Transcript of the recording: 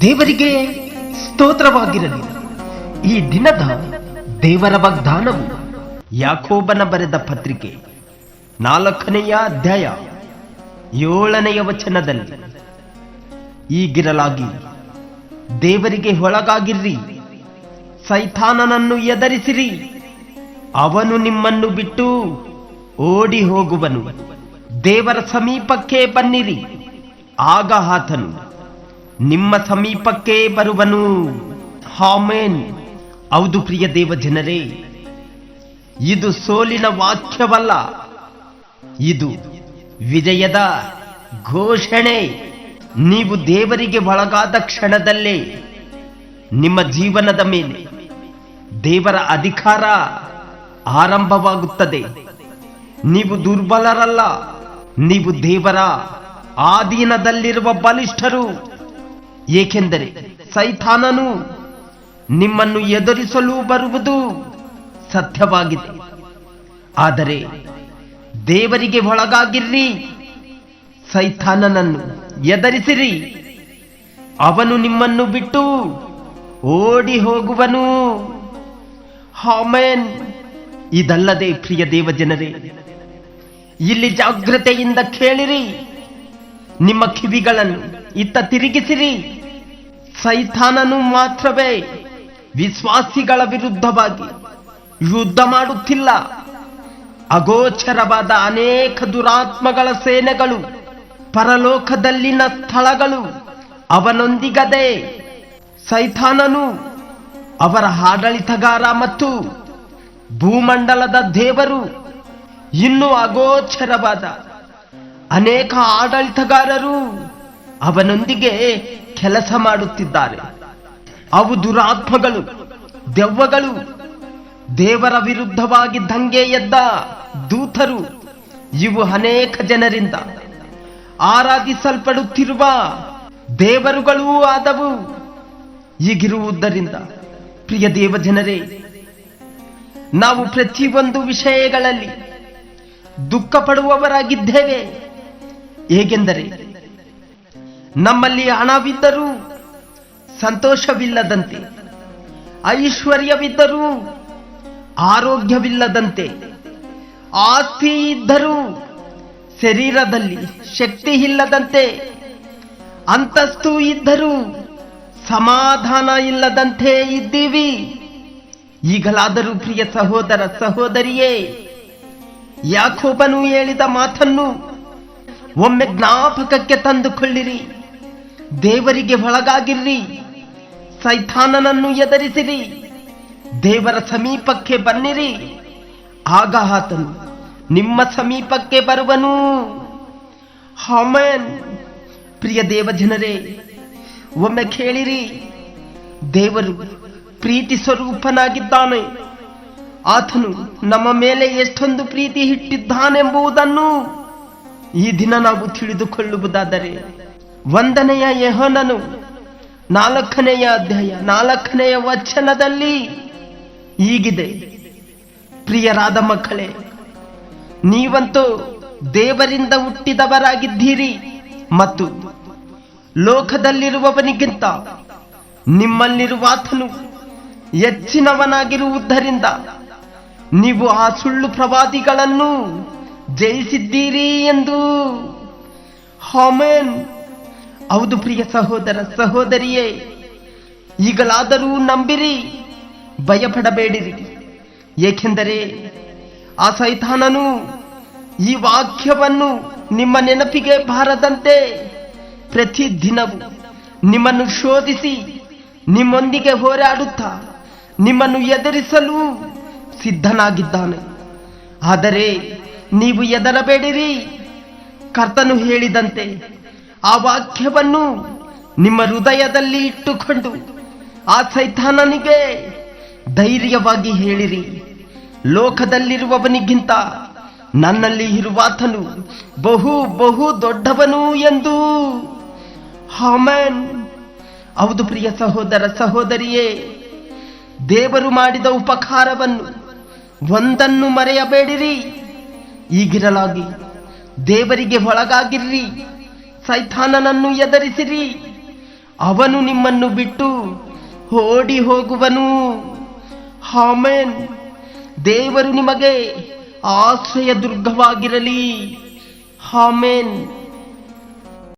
ದೇವರಿಗೆ ಸ್ತೋತ್ರವಾಗಿರಲಿ. ಈ ದಿನದ ದೇವರ ವಾಗ್ದಾನವು ಯಾಕೋಬನ ಬರೆದ ಪತ್ರಿಕೆ ನಾಲ್ಕನೆಯ ಅಧ್ಯಾಯ ಏಳನೆಯ ವಚನದಲ್ಲಿ. ಈಗಿರಲಾಗಿ ದೇವರಿಗೆ ಒಳಗಾಗಿರ್ರಿ. ಸೈಥಾನನನ್ನು ಎದರಿಸಿರಿ. ಅವನು ನಿಮ್ಮನ್ನು ಬಿಟ್ಟು ಓಡಿ ಹೋಗುವನು. ದೇವರ ಸಮೀಪಕ್ಕೆ ಬನ್ನಿರಿ. ಆಗ ಆತನು, ನಿಮ್ಮ ಸಮೀಪಕ್ಕೆ ಬರುವನು. ಹಾಮೇನ್ ಹೌದು ಪ್ರಿಯ ದೇವ ಜನರೇ ಇದು ಸೋಲಿನ ವಾಕ್ಯವಲ್ಲ. ಇದು ವಿಜಯದ ಘೋಷಣೆ. ನೀವು ದೇವರಿಗೆ ಒಳಗಾದ ಕ್ಷಣದಲ್ಲೇ ನಿಮ್ಮ ಜೀವನದ ಮೇಲೆ ದೇವರ ಅಧಿಕಾರ ಆರಂಭವಾಗುತ್ತದೆ. ನೀವು ದುರ್ಬಲರಲ್ಲ, ನೀವು ದೇವರ ಆಧೀನದಲ್ಲಿರುವ ಬಲಿಷ್ಠರು. ಏಕೆಂದರೆ ಸೈಥಾನನು ನಿಮ್ಮನ್ನು ಎದುರಿಸಲು ಬರುವುದು ಸತ್ಯವಾಗಿದೆ. ಆದರೆ ದೇವರಿಗೆ ಒಳಗಾಗಿರ್ರಿ ಸೈಥಾನನನ್ನು ಎದರಿಸಿರಿ. ಅವನು ನಿಮ್ಮನ್ನು ಬಿಟ್ಟು ಓಡಿ ಹೋಗುವನು. ಹಾಮೇನ್ ಇದಲ್ಲದೆ ಪ್ರಿಯ ದೇವ ಜನರೇ ಇಲ್ಲಿ ಜಾಗ್ರತೆಯಿಂದ ಕೇಳಿರಿ. ನಿಮ್ಮ ಕಿವಿಗಳನ್ನು ಇತ್ತ ತಿರುಗಿಸಿರಿ. ಸೈತಾನನು ಮಾತ್ರವೇ ವಿಶ್ವಾಸಿಗಳ ವಿರುದ್ಧವಾಗಿ ಯುದ್ಧ ಮಾಡುತ್ತಿಲ್ಲ. ಅಗೋಚರವಾದ ಅನೇಕ ದುರಾತ್ಮಗಳ ಸೇನೆಗಳು, ಪರಲೋಕದಲ್ಲಿನ ಸ್ಥಳಗಳು ಅವನೊಂದಿಗದೆ. ಸೈತಾನನು ಅವರ ಆಡಳಿತಗಾರ ಮತ್ತು ಭೂಮಂಡಲದ ದೇವರು ಇನ್ನೂ ಅಗೋಚರವಾದ ಅನೇಕ ಆಡಳಿತಗಾರರು ಅವನೊಂದಿಗೆ ಕೆಲಸ ಮಾಡುತ್ತಿದ್ದಾರೆ. ಅವು ದುರಾತ್ಮಗಳು, ದೆವ್ವಗಳು. ದೇವರ ವಿರುದ್ಧವಾಗಿ ದಂಗೆ ಎದ್ದ ದೂತರು ಇವು ಅನೇಕ ಜನರಿಂದ ಆರಾಧಿಸಲ್ಪಡುತ್ತಿರುವ ದೇವರುಗಳೂ ಆದವು. ಈಗಿರುವುದರಿಂದ ಪ್ರಿಯ ದೇವ ಜನರೇ ನಾವು ಪ್ರತಿಯೊಂದು ವಿಷಯಗಳಲ್ಲಿ ದುಃಖ ಪಡುವವರಾಗಿದ್ದೇವೆ ಹೇಗೆಂದರೆ, ನಮ್ಮಲ್ಲಿ ಹಣವಿದ್ದರೂ ಸಂತೋಷವಿಲ್ಲದಂತೆ, ಐಶ್ವರ್ಯವಿದ್ದರೂ ಆರೋಗ್ಯವಿಲ್ಲದಂತೆ, ಆಸ್ತಿ ಇದ್ದರೂ ಶರೀರದಲ್ಲಿ ಶಕ್ತಿ ಇಲ್ಲದಂತೆ ಅಂತಸ್ತು ಇದ್ದರೂ ಸಮಾಧಾನ ಇಲ್ಲದಂತೆ ಇದ್ದೀವಿ. ಈಗಲಾದರೂ ಪ್ರಿಯ ಸಹೋದರ ಸಹೋದರಿಯೇ ಯಾಕೋಬನು ಹೇಳಿದ ಮಾತನ್ನು ಒಮ್ಮೆ ಜ್ಞಾಪಕಕ್ಕೆ ತಂದುಕೊಳ್ಳಿರಿ. ದೇವರಿಗೆ ಒಳಗಾಗಿರ್ರಿ. ಸೈಥಾನನನ್ನು ಎದರಿಸಿರಿ. ದೇವರ ಸಮೀಪಕ್ಕೆ ಬನ್ನಿರಿ. ಆಗ ಆತನು, ನಿಮ್ಮ ಸಮೀಪಕ್ಕೆ ಬರುವನು. ಹಾಮನ್ ಪ್ರಿಯ ದೇವ ಜನರೇ ಒಮ್ಮೆ ಕೇಳಿರಿ. ದೇವರು ಪ್ರೀತಿ ಸ್ವರೂಪನಾಗಿದ್ದಾನೆ. ಆತನು ನಮ್ಮ ಮೇಲೆ ಎಷ್ಟೊಂದು ಪ್ರೀತಿ ಇಟ್ಟಿದ್ದಾನೆಂಬುದನ್ನು ಈ ದಿನ ನಾವು ತಿಳಿದುಕೊಳ್ಳುವುದಾದರೆ ಒಂದನೆಯ ಯಹೋನನು ನಾಲ್ಕನೆಯ ಅಧ್ಯಾಯ, ನಾಲ್ಕನೆಯ ವಚನದಲ್ಲಿ ಹೀಗಿದೆ. ಪ್ರಿಯರಾದ ಮಕ್ಕಳೇ, ನೀವಂತೂ ದೇವರಿಂದ ಹುಟ್ಟಿದವರಾಗಿದ್ದೀರಿ ಮತ್ತು ಲೋಕದಲ್ಲಿರುವವನಿಗಿಂತ ನಿಮ್ಮಲ್ಲಿರುವ ಆತನು ಹೆಚ್ಚಿನವನಾಗಿರುವುದರಿಂದ ನೀವು ಆ ಸುಳ್ಳು ಪ್ರವಾದಿಗಳನ್ನು ಜಯಿಸಿದ್ದೀರಿ ಎಂದು. ಹಾಮೇನ್ ಹೌದು ಪ್ರಿಯ ಸಹೋದರ ಸಹೋದರಿಯೇ, ಈಗಲಾದರೂ ನಂಬಿರಿ, ಭಯಪಡಬೇಡಿರಿ. ಏಕೆಂದರೆ ಆ ಸೈತಾನನು ಈ ವಾಕ್ಯವನ್ನು ನಿಮ್ಮ ನೆನಪಿಗೆ ಬಾರದಂತೆ ಪ್ರತಿ ದಿನವೂ ನಿಮ್ಮನ್ನು ಶೋಧಿಸಿ ನಿಮ್ಮೊಂದಿಗೆ ಹೋರಾಡುತ್ತಾ ನಿಮ್ಮನ್ನು ಎದುರಿಸಲು ಸಿದ್ಧನಾಗಿದ್ದಾನೆ. ಆದರೆ ನೀವು ಎದರಬೇಡಿರಿ? ಕರ್ತನು ಹೇಳಿದಂತೆ ಆ ವಾಕ್ಯವನ್ನು ನಿಮ್ಮ ಹೃದಯದಲ್ಲಿ ಇಟ್ಟುಕೊಂಡು ಆ ಸೈತಾನನಿಗೆ ಧೈರ್ಯವಾಗಿ ಹೇಳಿರಿ. ಲೋಕದಲ್ಲಿರುವವನಿಗಿಂತ ನನ್ನಲ್ಲಿ ಇರುವಾತನು ಬಹು ಬಹು ದೊಡ್ಡವನು ಎಂದು. ಹಾಮನ್ ಹೌದು ಪ್ರಿಯ ಸಹೋದರ ಸಹೋದರಿಯೇ, ದೇವರು ಮಾಡಿದ ಉಪಕಾರವನ್ನು ಒಂದನ್ನು ಮರೆಯಬೇಡಿರಿ. ಈಗಿರಲಾಗಿ ದೇವರಿಗೆ ಒಳಗಾಗಿರ್ರಿ. ಸೈಥಾನನನ್ನು ಎದರಿಸಿರಿ. ಅವನು ನಿಮ್ಮನ್ನು ಬಿಟ್ಟು ಓಡಿ ಹೋಗುವನು. ಹಾಮೇನ್ ದೇವರು ನಿಮಗೆ ಆಶ್ರಯ ದುರ್ಗವಾಗಿರಲಿ ಹಾಮೇನ್